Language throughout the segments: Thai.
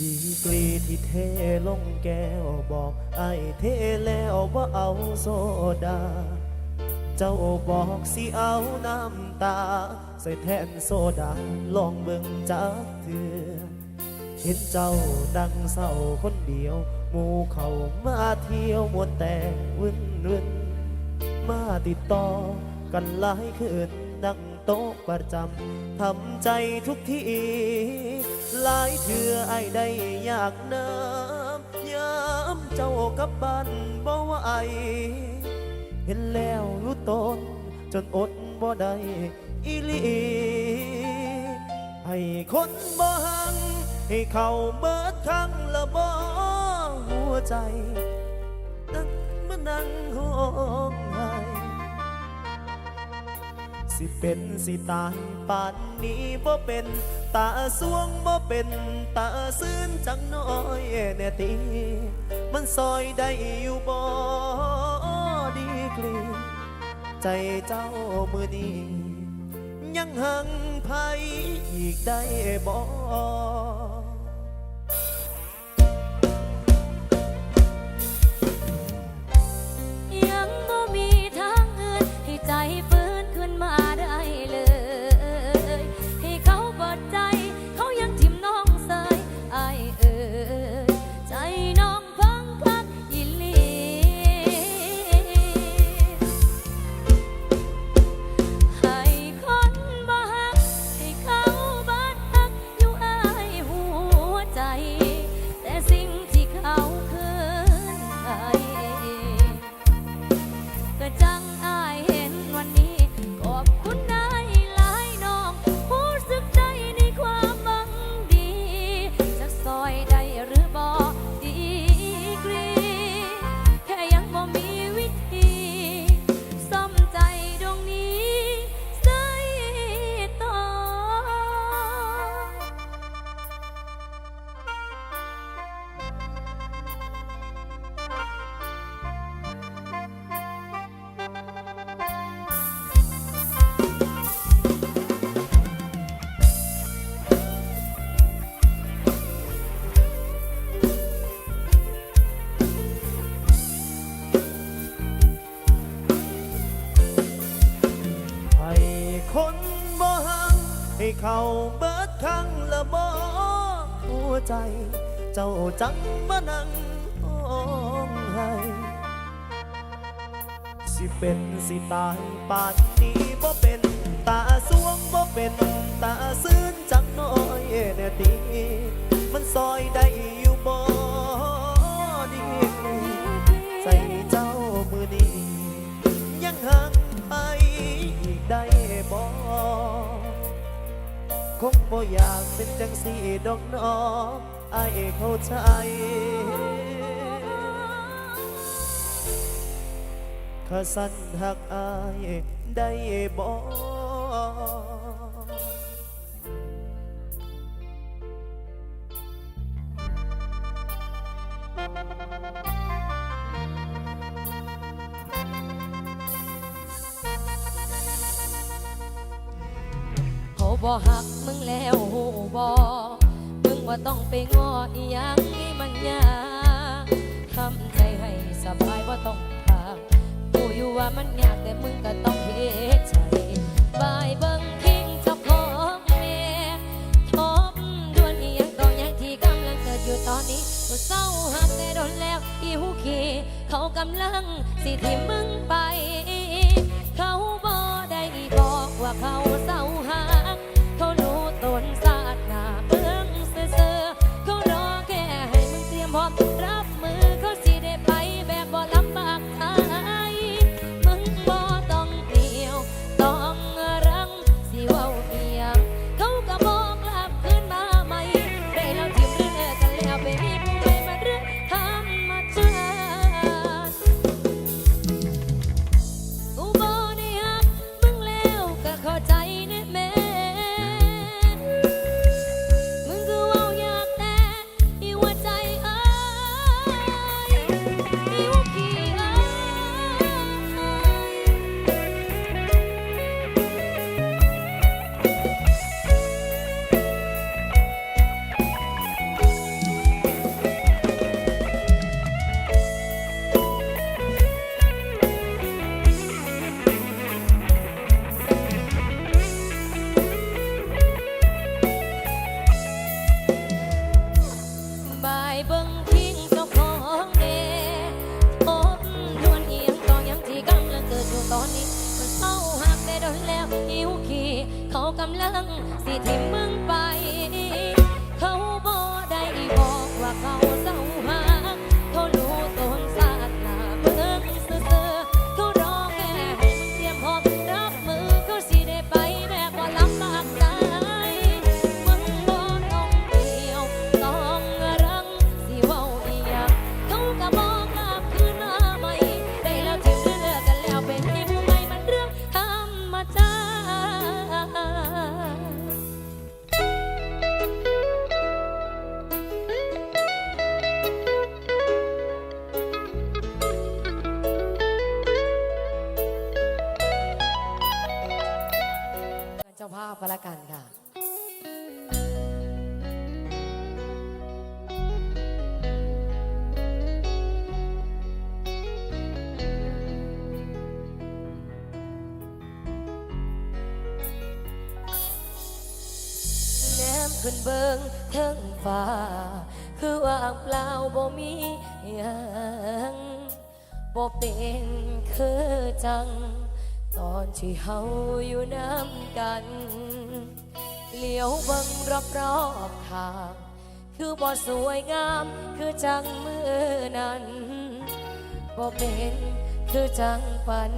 ดีกรีที่เทลงแก้วบอกไอ้เทแล้วว่าเอาโซดา เจ้าบอกสิเอาน้ำตา ใส่แทนโซดาลองเบิ่งจักเถือเห็นเจ้าดังเศร้าคนเดียว หมู่เขามาเที่ยวมวนแต่วุ่นวุ่นมาติดต่อกันหลายคืนนั่งโต๊ะประจำทำใจทุกที หลายเถื่อไอ้ได้อยากน้ำยามเจ้ากับบ้านบ่ไหวเห็นแล้วรู้ตนจนอดบ่ได้อีลีให้คนบ่หัง ให้เขาเบิดครั้งละบ่หัวใจนั่งมานั่งห้อง สิเป็นสิตายป่านนี้บ่เป็นตาสวงบ่เป็นตาซื่นจังน้อยแน่ตีมันซอยได้อยู่บ่ดีกรีใจเจ้ามือนี้ยังหังไผอีกได้บ่ เขาเบิดครั้งละบ่หัวใจ เจ้าจังมานั่งองให้สิเป็นสิตายป่านนี้บ่เป็น บ่อยากเป็นจังสีดอกน้องไอายเข้าใจข้าสันหักอายได้บ่เขาบ่หัก บ่ต้องไปงออีหยังนี่มันยากทำใจให้สบายว่าต้องทางกูอยู่ว่ามันยากแต่มึงก็ต้องเฮ็ดใจบายเบิ่งทิ้งเจ้าของแม่ทบทวนอีหยังต่ออย่างที่กำลังเกิดอยู่ตอนนี้กูเศร้าหักแต่โดนแล้วอีหูขีเขากำลังสิที่มึงไปเขาบ่ได้บอกว่าเขาเศร้าหักเขารู้ตนำลังสิทิมมึงไป เจ้าภาพก็แล้วกันค่ะแนมขึ้นเบิงเทิงฟ้า คือว่างเปล่าบ่มีหยังบ่เป็นคือจัง อนที่เฮาอยู่น้ำกันเหลียวเบิ่งรอบรอบๆข้าง คือบ่สวยงามคือจังมือนั้นบ่เป็นคือจังฝัน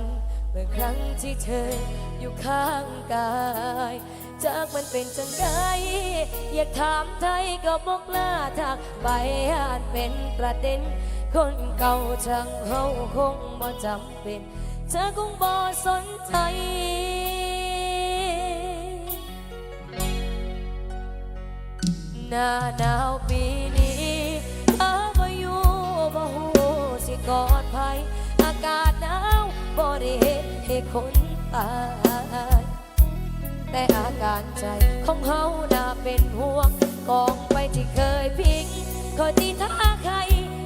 เมื่อครั้งที่เธออยู่ข้างกายจากมันเป็นจังไดอยากถามไทยก็บอกลาทักไปอาจเป็นประเด็น คนเก่าช่างเฮาคงบ่จำเป็น เธอคงบ่สนใจ หน้าหนาวปีนี้ถ้าบ่อยู่บ่ฮู้สิกอดไผอากาศหนาวบ่ได้เห็นให้คนตายแต่อาการใจของเฮาน่าเป็นห่วงกองไปที่เคยพิงคอยที่ท่าใคร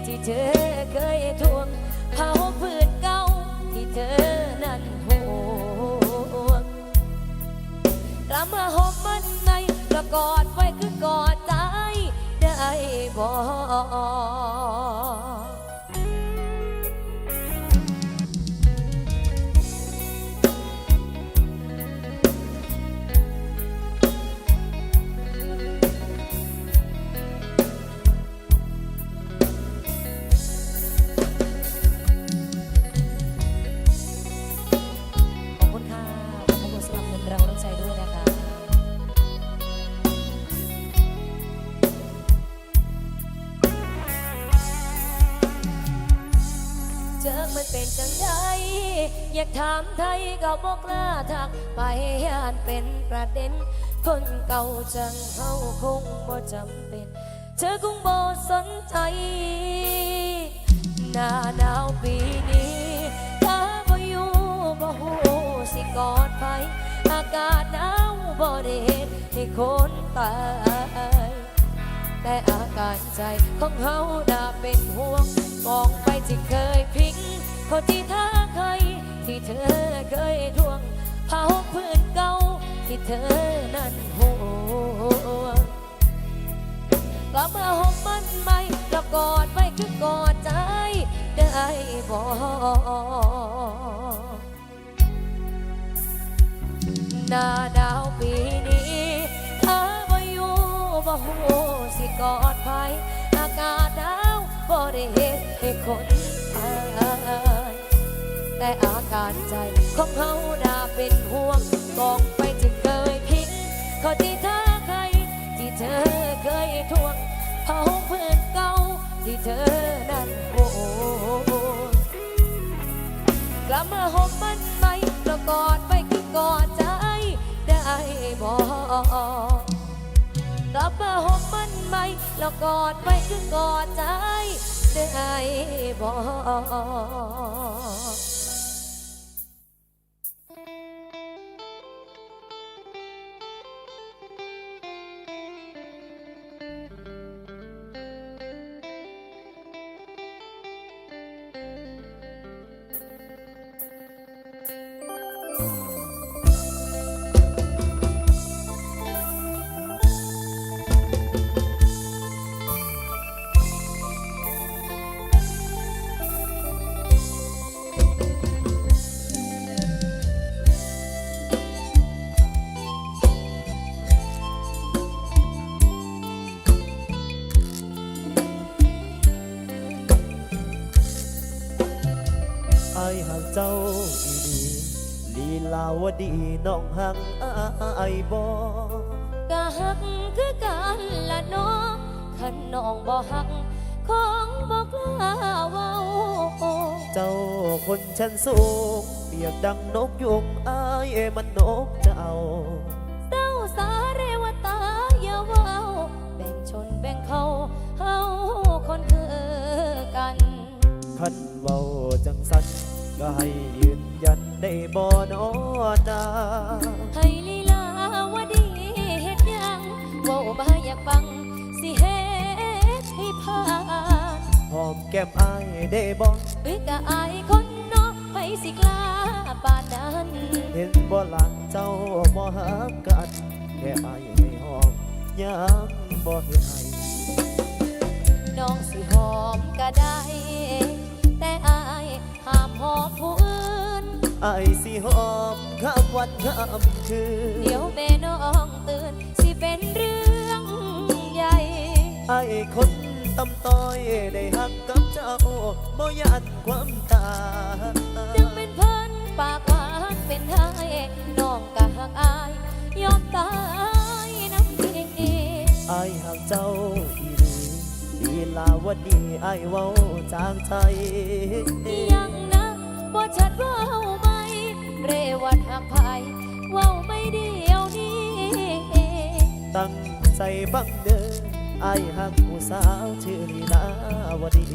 ที่เธอเคยทวงเผาพื้นเก่า เธอนั้นห่วงกลับมาหอมมันในแล้วกอดไว้คือกอดใจได้บอก ก็บอกกล้าทักไปยานเป็นประเด็น คนเก่าจังเฮาคงบ่จำเป็น เธอคงบ่สนใจ หน้าหนาวปีนี้ถ้าบ่อยู่บ่ฮู้สิกอดไผอากาศหนาวบ่ได้เห็นให้คนตายแต่อาการใจของเฮาน่าเป็นห่วงกองไปที่เคยพลิกคนที่ท่า ครที่เธอเคยทวงเผาพื้นเก่าที่เธอนั้นห่วงกลับมาหอมมันไหมแล้วกอดไว้คือกอดใจได้บอกหน้าหนาวปีนี้ถ้าบ่อยู่บ่ฮู้สิกอดไผอากาศหนาวบ่ได้เห็นให้คนตาย แต่อาการใจของเฮาน่าเป็นห่วงกองไปที่เคยพิงเขาที่ท่าใครที่เธอเคยทวงเผาเพื่อนเก่าที่เธอนั้นโอ้กลับมาหอมมันไหมแล้วกอดไปคือกอดใจได้บอกกลับมาหอมมันไหมแล้วกอดไปคือกอดใจได้บอก เจ้าอีดีลีลาวดีน้องหักอายบ่กะหักคือกันละเน้องขันน้องบ่หักคงบ่กล้าเว้าเจ้าคนชั้นสูงเปียกดังนกยุงอายมันนกเจ้าเศร้าสาเรวตาอย่าเว้าแบ่งชนแบ่งเขาเฮาคนคือกันคันเว้าจังสัน ก็ให้ยืนยันได้บ่นอนาให้ลีลาวดีเฮ็ดหยังเว้าบ่อยากฟัง สิเฮ็ดให้ผ่านหอมแก้มอายได้บ่เอ้ยกะอายคนเนาะไปสิกล้าปานนั้นเห็นบ่หลังเจ้าบ่หักกันแค่อายให้หอมยังบ่เห็นไอน้องสิหอมก็ได้แต่อาย ห้ามหอมผู้อื่นไอายสิหอมข้ามวันข้ามคืนเดี๋ยวแม่น้องตื่น สิเป็นเรื่องใหญ่ไอ้คนตำต้อยได้หักกับเจ้าบ่ยันความตายจึงเป็นเพิ่นปากหวานเป็นไห้น้องกะหักอาย ยอมตายน้ำเพียงเองไอ้หักเจ้าอีหลี ลาวดีไอเว้าจางใจยังนะบ่ชัดว่าไหมเรวัดหักไผเว่าไม่เดียวนี้ ตั้งใจบังเด้อไอหักผู้สาวชื่อลีลาวดี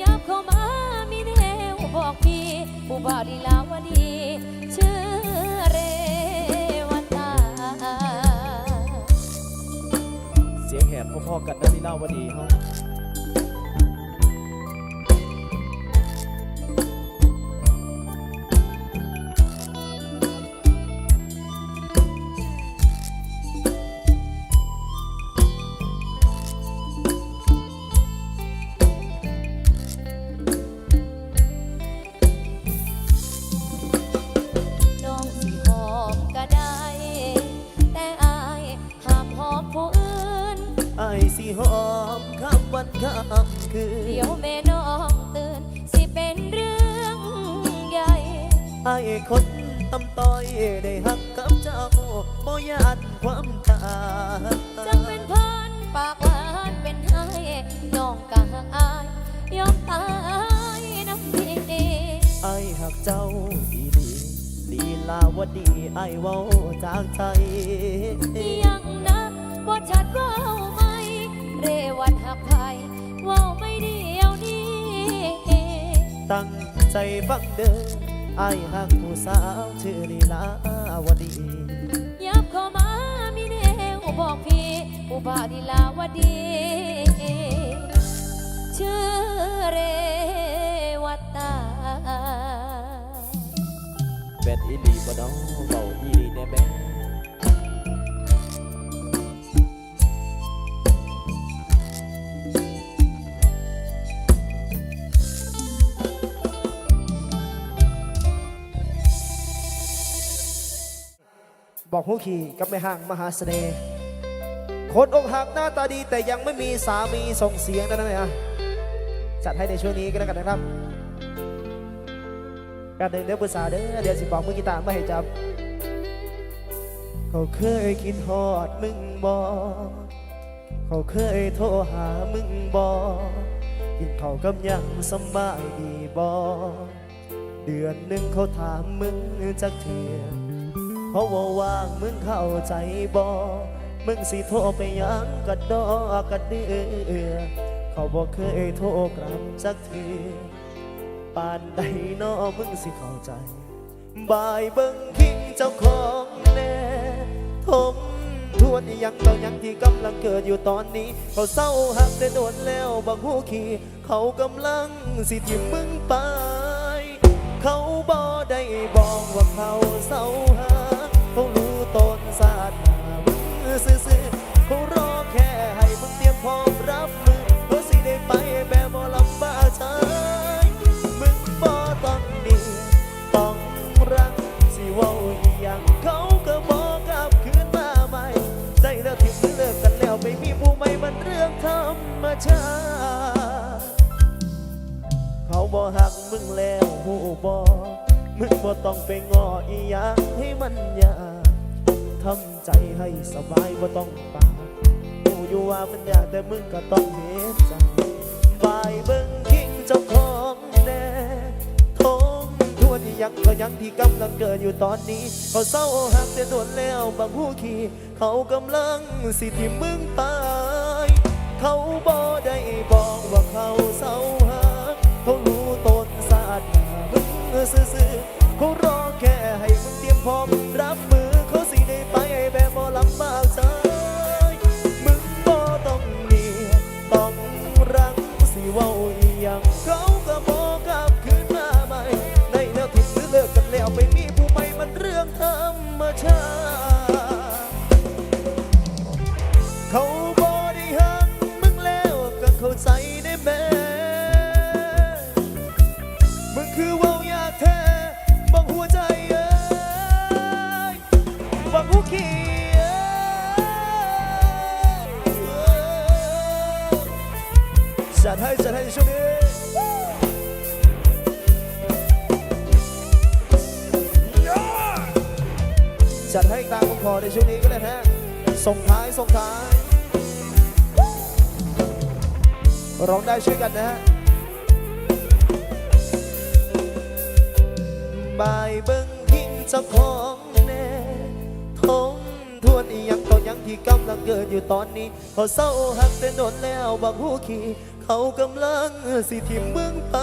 ยับเข้ามามีแนวบอกพี่ผู้บ่าวดีลาวดี ชื่อ เสียงแหบพ่อๆกันนะลีลาวดีเฮา ไอ้หักเจ้าอีหลีลีลาวดีไอเว้าจางใจยังนะบ่ชัดเว่าไหมเรวันหักไผเว่าไม่เดียวนี้ ตั้งใจฟังเด้อไอหักผู้สาวชื่อลีลาวดี ยับเข้ามามีแนวบอกพี่อุบาดีลาวดี ชื่อเรวัตตา แบดอีหลีบ่น้องเบาอีหลีแน่แม่บอกผู้ขี่กับแม่ห้างมหาเสน่ห์คนอกหักหน้าตาดีแต่ยังไม่มีสามีส่งเสียงนะนะเนี่ยจัดให้ในช่วงนี้กันแล้วกันนะครับ การเดินเดือปรึกษาเด้อเดี๋ยวสิบอกมือกีตาร์ไม่ให้จับ เขาเคยคิดฮอดมึงบ่เขาเคยโทรหามึงบ่กินเขาวกับยังสำบายดีบ่เดือนหนึ่งเขาถามมึงจักเถื่อเพราะว่าว่างมึงเข้าใจบ่มึงสิโทรไปยังกระดอกกระเดือเขาบอกเคยโทรกลับจักเถื่อ ปานใดน้อมึงสิเข้าใจ บายเบิ่งคิงเจ้าของแน่ทมทวนยังต่อยังที่กำลังเกิดอยู่ตอนนี้ เขาเศร้าหักได้โดนแล้วบางหูขี่เขากำลังสิทิมมึงไป เขาบ่ได้บอกว่าเขาเศร้าหัก มชาเขาบอกหักมึงแล้วหูบอมึงบ่ต้องไปงออีหยังให้มันยาทำใจให้สบายบ่ต้องปากกูอยู่ว่ามันยากแต่มึงก็ต้องเฮ็ดใจบายเบิ่งคิงเจ้าของแน่ทงทวนอีหยังก็ยังที่กำลังเกิดอยู่ตอนนี้ เขาเศร้าหักแต่โดนแล้วบางผู้ขี่เขากำลังสิที่มึงตาย เขาบอได้บอกว่าเขาเศร้าหาเขารู้ตนสาดหน้ามึงซื่อๆเขารอแค่ให้มึงเตรียมพร้อมรับมือ ช่วงนี้ก็ได้ฮะส่งท้ายส่งท้าย ร้องได้ช่วยกันนะฮะบายเบิ้งทิ้งเจ้าของแน่ทงทวนอียังต่อยังที่กำลังเกิดอยู่ตอนนี้เขาเศร้าหักแต่โดนแล้วบางหูขี่เขากำลังสิทิมเมืองไป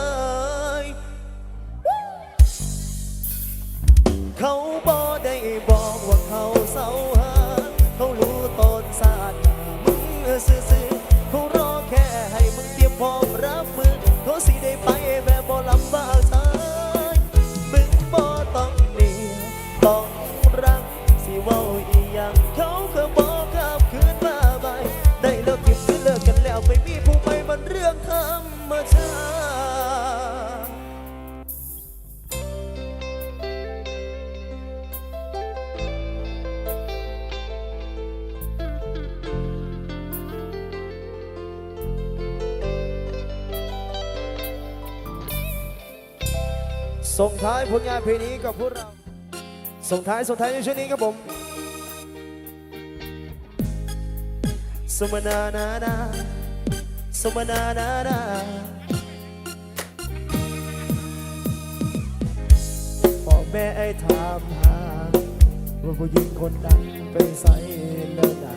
ส่งท้ายผลงานเพลงนี้กับพวกเรา ส่งท้ายส่งท้ายในช่วงนี้ครับผม สมนานานาสมนานานาพ่อแม่ไอ้ถามหาว่าผู้หญิงคนนั้นไปใส่เลิศนา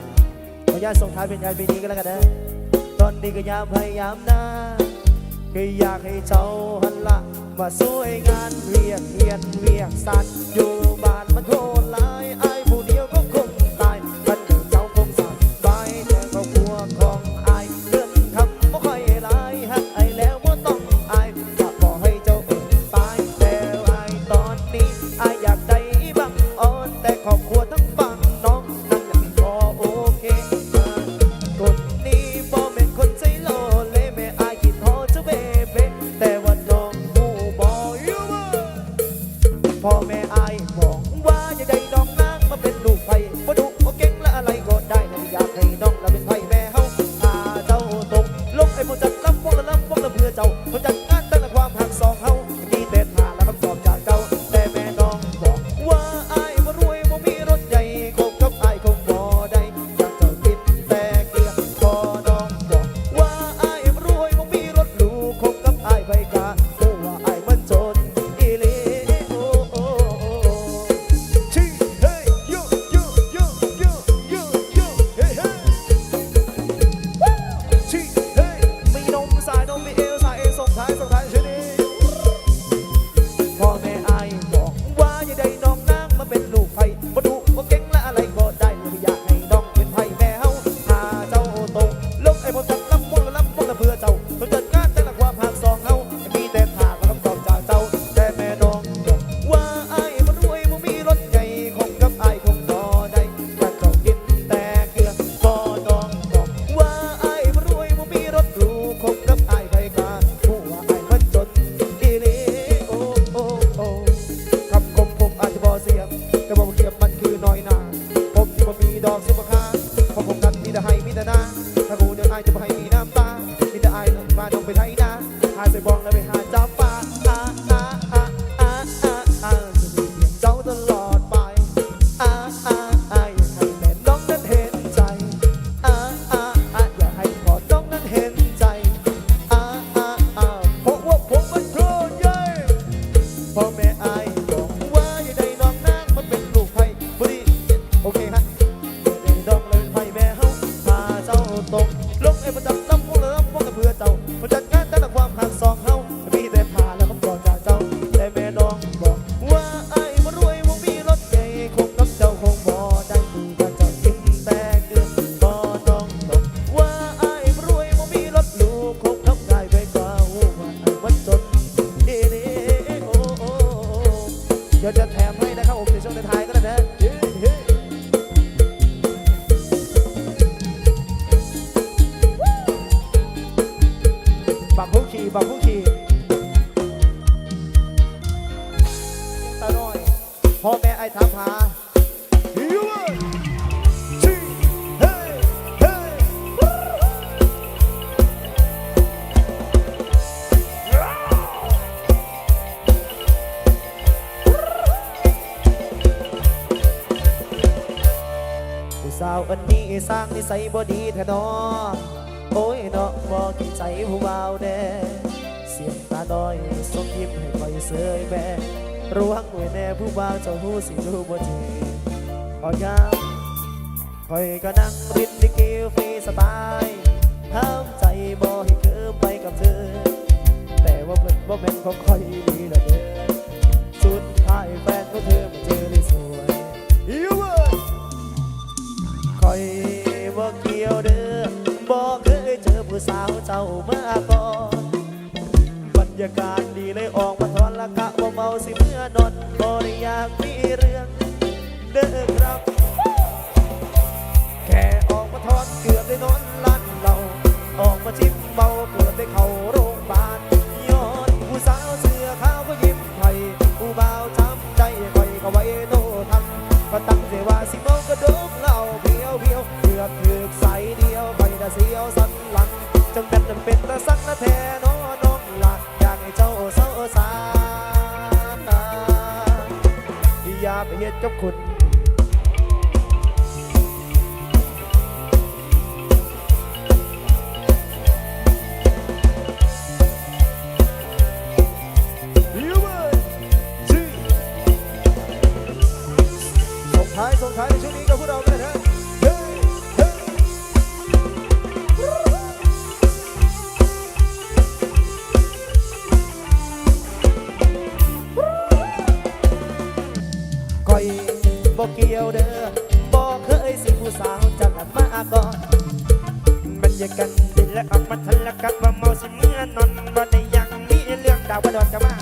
ขออนุญาตส่งท้ายเป็นงานเพลงนี้ก็แล้วกันนะ ตอนนี้ก็ยามพยายามนะก็อยากให้เจ้าหันหละ มาสวยงานเรียกเฮียนเรียกสัตว์อยู่บ้านมันโทษหลา บ่มีดอกสุภาเพราะผมนั้นมีแต่ให้มีแต่นาถ้ากูเดินอายจะบ่ให้มีน้ำตามีแต่อายลงมาลงไปไทยนาหายไปบองแล้วไปหา นิสัยบ่ดีแท้นอโอ้ยเนาะบ่เข้ใจผู้บ่าวแน่เสียงตาน้อยส่งยิ้มให้คอยเสยแม่ระวังไว้แน่ผู้บ่าเจ้าหูสิรู้บ่ทีขอยามคอยก็นั่งรินลิเกฟรีสบายห้ามใจบ่ให้เกิไปกับเธอ แต่ว่าเพิ่นบ่แม่นของคอยดีละเด้อสุดท้ายแฟนขอเธอมาเจอไในสวย You were คอย บ่เกี่ยวเด้อบ่เคยเจอผู้สาวเจ้ามาก่อนบรรยากาศดีเลยออกมาทอนละกะบ่เมาสิเมื่อนอนบ่ได้อยากมีเรื่องเด้อครับ แค่ออกมาทอนเกือบได้นอนลั่นเราออกมาจิ้มเมาเกือบได้เขา เกี่ยวเด้อบอกเคยสิผู้สาวจังมาก่อนมันย่ากันดิและออกมาทะเลกันว่าเมาสิเมื่อนอนว่าได้ยังมีเรื่องดาวว่าดอนกันมา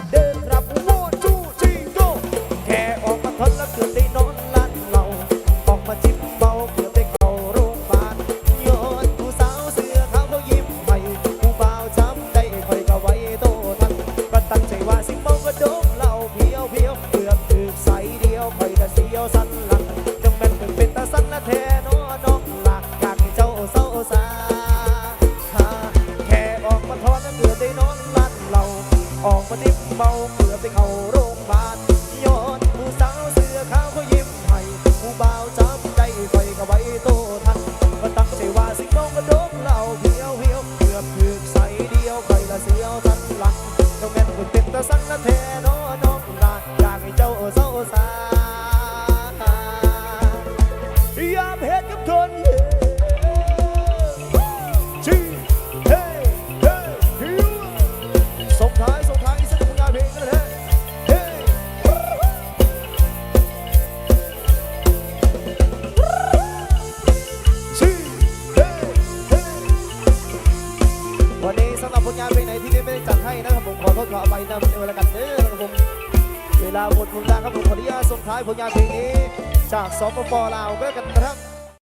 Só pro